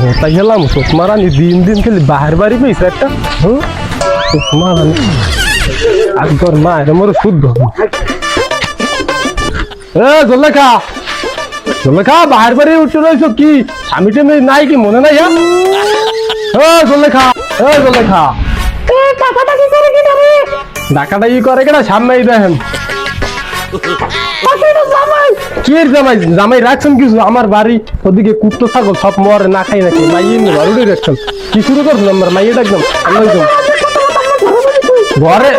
হতাই গেলাম চোখ মারানি দিন দিন খালি বাহার বাড়ি পেয়েছে একটা। হুম চোখ মারানি আর তোর মা, এটা মোর শুদ্ধ। এ, জলেখা! জলেখা, বাহার বাড়ি উঠে রয়েছ কি? স্বামী টেমে নাই কি, মনে নাই হ্যাঁ? ও জলেখা, এ, জলেখা। টাকাটা কি করে কিনা রে ডাকাটা ই করে কেনা সামনেই দেখেন জামাই কি জামাই জামাই রাখছেন কিছু? আমার বাড়ি ওদিকে কুত্তো ছাগল সব মরে না খাই নাকি? মাইয়ে নিয়ে বাড়ি রাখছেন কি শুরু করছেন আমার মাইয়েটা একদম আমি ঘরে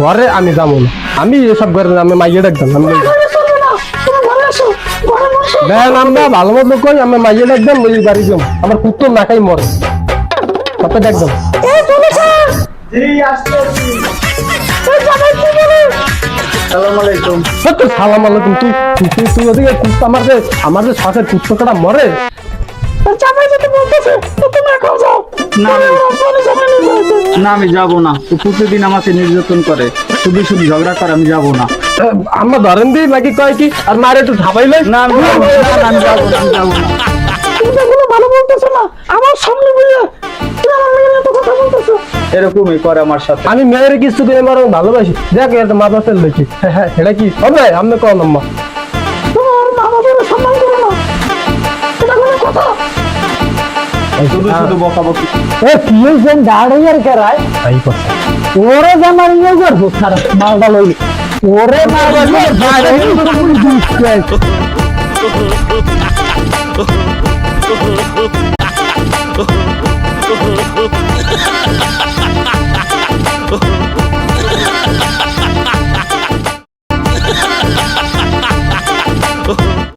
ঘরে আমি যাব না। আমি এসব ঘরে না, আমি মাইয়েটা একদম আমি একদম। ঘরে চলবে না তুমি ঘরে আসো ঘরে দেখেন আমরা ভালো মতো কই আমি মাইয়েটা একদম ওই বাড়ি যাব। আমার কুত্তো না খাই মরে। এই চলেছে জি আসতেছি সালাম আলাইকুম। সত্য সালাম আলাইকুম তুই তুই তুই তুই ওদিকে কুত্তো আমার আমার যে শখের কুত্তটা মরে। তোর জামাই বলতেছে তুমি এখন যাও। না, আমি- না যাব না। ও প্রতিদিন আমাকে নির্যাতন করে। শুধু শুধু ঝগড়া করে আমি যাব না। আমরা ধরেন দিই নাকি কয় কি? আর মারে একটু ঝাপাইলে? না আমি যাব না, না, আমি যাব না। এরকমই করে আমার সাথে। আমি মেয়ের কিছু দিলে আমার ভালোবাসি। দেখ এটা মাথা ফেল দেখি হ্যাঁ এটা কি? হবে আমি কম আম্মা? মা ওরে